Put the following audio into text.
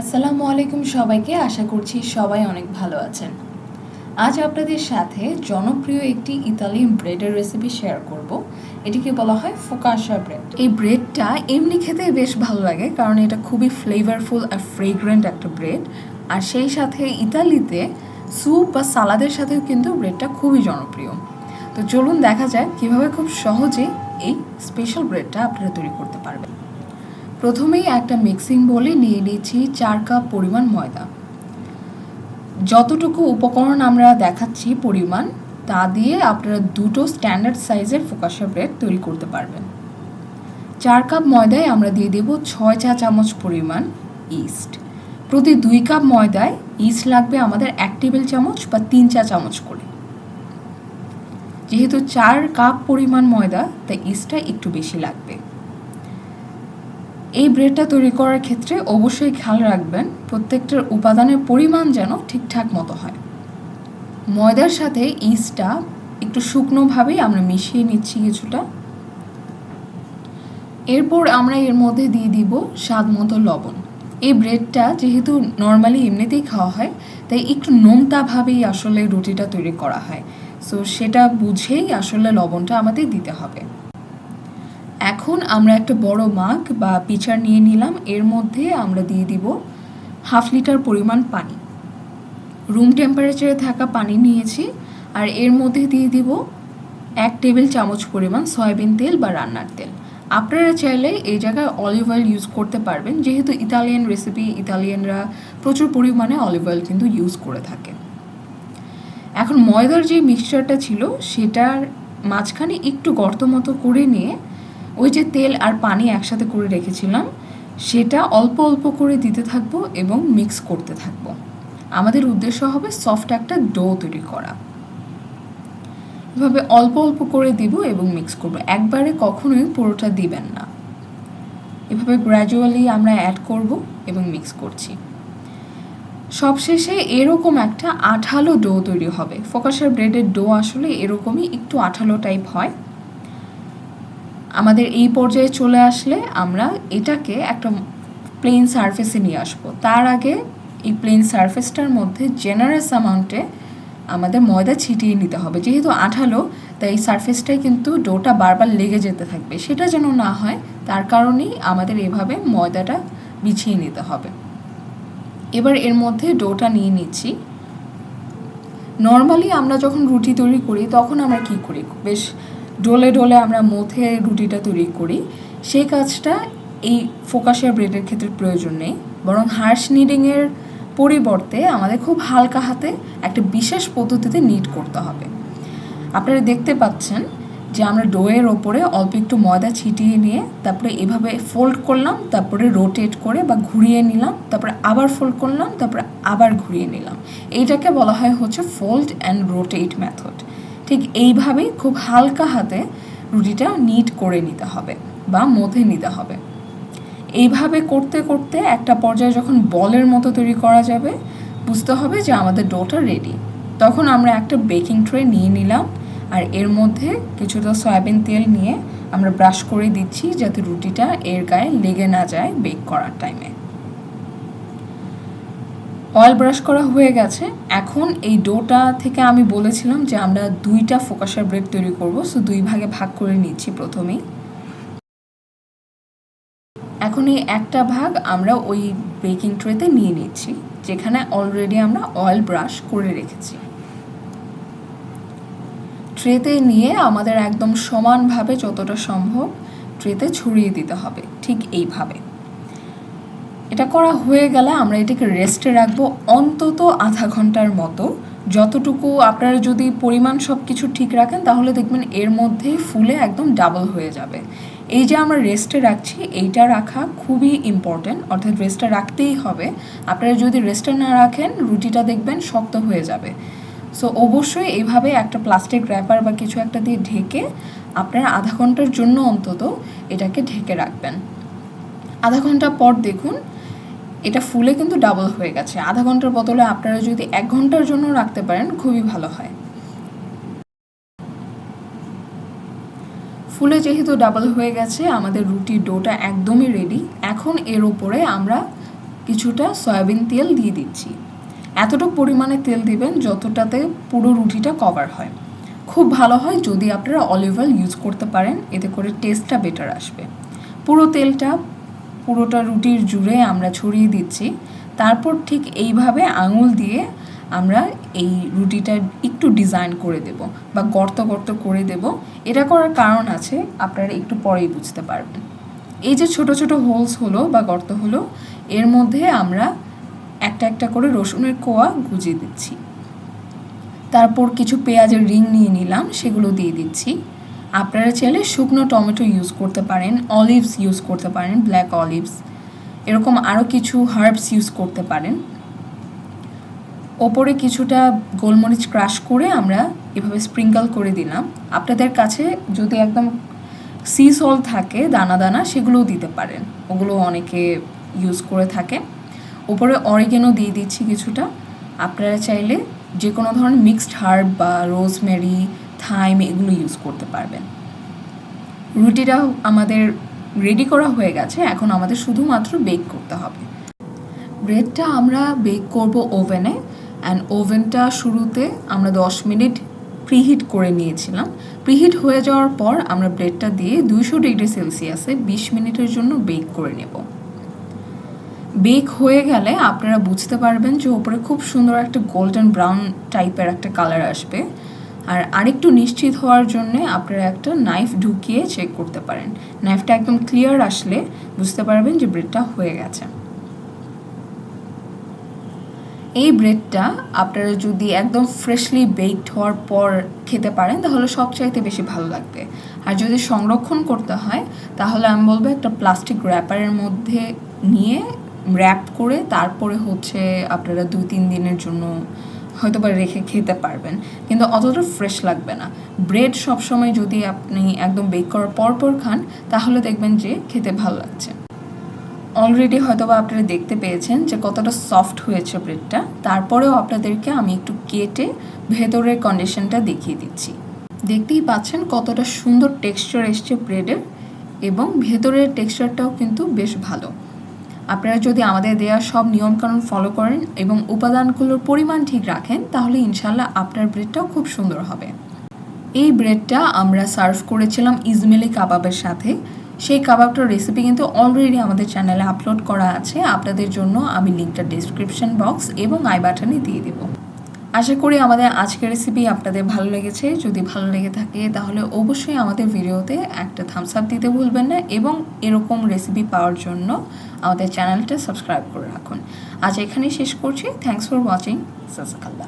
আসসালামু আলাইকুম সবাইকে, আশা করছি সবাই অনেক ভালো আছেন। আজ আপনাদের সাথে জনপ্রিয় একটি ইতালিয়ান ব্রেডের রেসিপি শেয়ার করব। এটিকে বলা হয় ফোকাশা ব্রেড এই ব্রেডটা এমনি খেতে বেশ ভালো লাগে, কারণ এটা খুবই ফ্লেভারফুল আর ফ্রেগ্রেন্ট একটা ব্রেড আর সেই সাথে ইতালিতে স্যুপ বা সালাদের সাথেও কিন্তু ব্রেডটা খুবই জনপ্রিয়। তো চলুন দেখা যায় কীভাবে খুব সহজে এই স্পেশাল ব্রেডটা আপনারা তৈরি করতে পারবেন। প্রথমেই একটা মিক্সিং বলে নিয়ে নিয়েছি চার কাপ পরিমাণ ময়দা। যতটুকু উপকরণ আমরা দেখাচ্ছি পরিমাণ, তা দিয়ে আপনারা দুটো স্ট্যান্ডার্ড সাইজের ফোকাসা ব্রেড তৈরি করতে পারবেন। চার কাপ ময়দায় আমরা দিয়ে দেব ছয় চা চামচ পরিমাণ ইস্ট প্রতি দুই কাপ ময়দায় ইস্ট লাগবে আমাদের এক টেবিল চামচ বা তিন চা চামচ করে। যেহেতু চার কাপ পরিমাণ ময়দা, তাই ইস্টটা একটু বেশি লাগবে। এই ব্রেডটা তৈরি করার ক্ষেত্রে অবশ্যই খেয়াল রাখবেন, প্রত্যেকটার উপাদানের পরিমাণ যেন ঠিকঠাক মতো হয়। ময়দার সাথে ইস্টটা একটু শুকনোভাবেই আমরা মিশিয়ে নিচ্ছি কিছুটা। এরপর আমরা এর মধ্যে দিয়ে দিব স্বাদ মতো লবণ। এই ব্রেডটা যেহেতু নর্মালি এমনিতেই খাওয়া হয়, তাই একটু নোনতাভাবেই আসলে রুটিটা তৈরি করা হয়। সো সেটা বুঝেই আসলে লবণটা আমাদের দিতে হবে। এখন আমরা একটা বড় মাগ বা পিচার নিয়ে নিলাম। এর মধ্যে আমরা দিয়ে দিব হাফ লিটার পরিমাণ পানি। রুম টেম্পারেচারে থাকা পানি নিয়েছি আর এর মধ্যে দিয়ে দিব এক টেবিল চামচ পরিমাণ সয়াবিন তেল বা রান্নার তেল। আপনারা চাইলে এই জায়গায় অলিভ অয়েল ইউজ করতে পারবেন। যেহেতু ইতালিয়ান রেসিপি ইতালিয়ানরা প্রচুর পরিমাণে অলিভ অয়েল কিন্তু ইউজ করে থাকে। এখন ময়দার যে মিক্সচারটা ছিল, সেটার মাঝখানে একটু গর্ত মতো করে নিয়ে ওই যে তেল আর পানি একসাথে করে রেখেছিলাম, সেটা অল্প অল্প করে দিতে থাকব এবং মিক্স করতে থাকব। আমাদের উদ্দেশ্য হবে সফট একটা ডো তৈরি করা। এভাবে অল্প অল্প করে দিব এবং মিক্স করব। একবারে কখনোই পুরোটা দিবেন না। এভাবে গ্র্যাজুয়ালি আমরা অ্যাড করব এবং মিক্স করছি। সবশেষে এরকম একটা আঠালো ডো তৈরি হবে। ফোকাসের ব্রেডের ডো আসলে এরকমই একটু আঠালো টাইপ হয়। আমাদের এই পর্যায়ে চলে আসলে আমরা এটাকে একটা প্লেন সারফেসে নিয়ে আসব। তার আগে এই প্লেন সারফেসটার মধ্যে জেনারেস অ্যামাউন্টে আমাদের ময়দা ছিটিয়ে নিতে হবে। যেহেতু আঠালো, তাই এই সারফেসটাই কিন্তু ডোটা বারবার লেগে যেতে থাকবে। সেটা যেন না হয়, তার কারণেই আমাদের এভাবে ময়দাটা বিছিয়ে নিতে হবে। এবার এর মধ্যে ডোটা নিয়ে নিচ্ছি। নর্মালি আমরা যখন রুটি তৈরি করি, তখন আমরা কি করি? বেশ ডোলে ডোলে আমরা মথে রুটিটা তৈরি করি। সেই কাজটা এই ফোকাসের ব্রেডের ক্ষেত্রে প্রয়োজন নেই। বরং হার্শ নিডিংয়ের পরিবর্তে আমাদের খুব হালকা হাতে একটা বিশেষ পদ্ধতিতে নিট করতে হবে। আপনারা দেখতে পাচ্ছেন যে আমরা ডোয়ের ওপরে অল্প একটু ময়দা ছিটিয়ে নিয়ে তারপরে এভাবে ফোল্ড করলাম, তারপরে রোটেট করে বা ঘুরিয়ে নিলাম, তারপরে আবার ফোল্ড করলাম, তারপরে আবার ঘুরিয়ে নিলাম। এইটাকে বলা হয় হচ্ছে ফোল্ড অ্যান্ড রোটেট মেথড। ঠিক এইভাবেই খুব হালকা হাতে রুটিটা নিট করে নিতে হবে বা মধ্যে নিতে হবে। এইভাবে করতে করতে একটা পর্যায়ে যখন বলের মতো তৈরি করা যাবে, বুঝতে হবে যে আমাদের ডোটা রেডি তখন আমরা একটা বেকিং ট্রে নিয়ে নিলাম আর এর মধ্যে কিছুটা সয়াবিন তেল নিয়ে আমরা ব্রাশ করে দিচ্ছি যাতে রুটিটা এর গায়ে লেগে না যায় বেক করার টাইমে অয়েল ব্রাশ করা হয়ে গেছে। এখন এই ডোটা থেকে আমি বলেছিলাম যে আমরা দুইটা ফোকাসার ব্রেড তৈরি করব। সো দুই ভাগে ভাগ করে নিচ্ছি প্রথমেই। এখন এই একটা ভাগ আমরা ওই বেকিং ট্রেতে নিয়ে নিচ্ছি, যেখানে অলরেডি আমরা অয়েল ব্রাশ করে রেখেছি। ট্রেতে নিয়ে আমাদের একদম সমানভাবে যতটা সম্ভব ট্রেতে ছড়িয়ে দিতে হবে, ঠিক এইভাবে। এটা করা হয়ে গেলে আমরা এটাকে রেস্টে রাখব অন্তত আধা ঘণ্টার মতো। যতটুকু আপনারা যদি পরিমাণ সব কিছু ঠিক রাখেন, তাহলে দেখবেন এর মধ্যেই ফুলে একদম ডাবল হয়ে যাবে। এই যে আমরা রেস্টে রাখছি, এইটা রাখা খুবই ইম্পর্টেন্ট অর্থাৎ রেস্টে রাখতেই হবে। আপনারা যদি রেস্টে না রাখেন, রুটিটা দেখবেন শক্ত হয়ে যাবে। সো অবশ্যই এইভাবে একটা প্লাস্টিক র্যাপার বা কিছু একটা দিয়ে ঢেকে আপনারা আধা ঘণ্টার জন্য অন্তত এটাকে ঢেকে রাখবেন। আধা ঘণ্টা পর দেখুন এটা ফুলে কিন্তু ডাবল হয়ে গেছে। আধা ঘণ্টার বদলে আপনারা যদি এক ঘণ্টার জন্য রাখতে পারেন, খুবই ভালো হয়। ফুলে যেহেতু ডাবল হয়ে গেছে, আমাদের রুটির ডোটা একদমই রেডি এখন এর ওপরে আমরা কিছুটা সয়াবিন তেল দিয়ে দিচ্ছি। এতটুকু পরিমাণে তেল দিবেন, যতটাতে পুরো রুটিটা কভার হয়। খুব ভালো হয় যদি আপনারা অলিভ অয়েল ইউজ করতে পারেন, এতে করে টেস্টটা বেটার আসবে। পুরো তেলটা পুরোটা রুটির জুড়ে আমরা ছড়িয়ে দিচ্ছি। তারপর ঠিক এইভাবে আঙুল দিয়ে আমরা এই রুটিটা একটু ডিজাইন করে দেব বা গর্ত গর্ত করে দেব। এটা করার কারণ আছে, আপনারা একটু পরেই বুঝতে পারবেন। এই যে ছোট ছোট হোলস হলো বা গর্ত হলো, এর মধ্যে আমরা একটা একটা করে রসুনের কোয়া গুজিয়ে দিচ্ছি। তারপর কিছু পেঁয়াজের রিং নিয়ে নিলাম, সেগুলো দিয়ে দিচ্ছি। আপনারা চাইলে শুকনো টমেটো ইউজ করতে পারেন অলিভস ইউজ করতে পারেন ব্ল্যাক অলিভস এরকম আরও কিছু হার্বস ইউজ করতে পারেন। ওপরে কিছুটা গোলমরিচ ক্রাশ করে আমরা এভাবে স্প্রিঙ্কল করে দিলাম। আপনাদের কাছে যদি একদম সি সল থাকে, দানা দানা, সেগুলোও দিতে পারেন। ওগুলো অনেকে ইউজ করে থাকে। ওপরে অরিগেনও দিয়ে দিচ্ছি কিছুটা। আপনারা চাইলে যে কোনো ধরনের মিক্সড হার্ব বা রোজমেরি থাইম এগুলো ইউজ করতে পারবেন। রুটিটা আমাদের রেডি করা হয়ে গেছে, এখন আমাদের শুধুমাত্র বেক করতে হবে। ব্রেডটা আমরা বেক করব ওভেনে অ্যান্ড ওভেনটা শুরুতে আমরা দশ মিনিট প্রিহিট করে নিয়েছিলাম। প্রিহিট হয়ে যাওয়ার পর আমরা ব্রেডটা দিয়ে দুইশো ডিগ্রি সেলসিয়াসে বিশ মিনিটের জন্য বেক করে নেব। বেক হয়ে গেলে আপনারা বুঝতে পারবেন যে ওপরে খুব সুন্দর একটা গোল্ডেন ব্রাউন টাইপের একটা কালার আসবে। আর আরেকটু নিশ্চিত হওয়ার জন্য আপনারা একটা নাইফ ঢুকিয়ে চেক করতে পারেন। নাইফটা একদম ক্লিয়ার আসলে বুঝতে পারবেন যে ব্রেডটা হয়ে গেছে। এই ব্রেডটা আপনারা যদি একদম ফ্রেশলি বেকড হওয়ার পর খেতে পারেন, তাহলে সবচাইতে বেশি ভালো লাগবে। আর যদি সংরক্ষণ করতে হয়, তাহলে আমি বলব একটা প্লাস্টিক র্যাপারের মধ্যে নিয়ে র্যাপ করে তারপরে হচ্ছে আপনারা দুই তিন দিনের জন্য হয়তো বা রেখে খেতে পারবেন। কিন্তু অতটা ফ্রেশ লাগবে না। ব্রেড সবসময় যদি আপনি একদম বেক করার পর পর খান, তাহলে দেখবেন যে খেতে ভালো লাগছে। অলরেডি হয়তো বা আপনারা দেখতে পেয়েছেন যে কতটা সফট হয়েছে ব্রেডটা তারপরেও আপনাদেরকে আমি একটু কেটে ভেতরের কন্ডিশনটা দেখিয়ে দিচ্ছি। দেখতেই পাচ্ছেন কতটা সুন্দর টেক্সচার এসছে ব্রেডের এবং ভেতরের টেক্সচারটাও কিন্তু বেশ ভালো। আপনারা যদি আমাদের দেওয়া সব নিয়মকানুন ফলো করেন এবং উপাদানগুলোর পরিমাণ ঠিক রাখেন, তাহলে ইনশাল্লাহ আপনার ব্রেডটাও খুব সুন্দর হবে। এই ব্রেডটা আমরা সার্ভ করেছিলাম ইজমেলি কাবাবের সাথে। সেই কাবাবটার রেসিপি কিন্তু অলরেডি আমাদের চ্যানেলে আপলোড করা আছে। আপনাদের জন্য আমি লিঙ্কটা ডিসক্রিপশন বক্স এবং আই বাটনে দিয়ে দেব। আশা করি আমাদের আজকের রেসিপি আপনাদের ভালো লেগেছে। যদি ভালো লেগে থাকে, তাহলে অবশ্যই আমাদের ভিডিওতে একটা থামস আপ দিতে ভুলবেন না এবং এরকম রেসিপি পাওয়ার জন্য আমাদের চ্যানেলটা সাবস্ক্রাইব করে রাখুন। আজ এখানেই শেষ করছি। Thanks for watching সাসাকাল্লা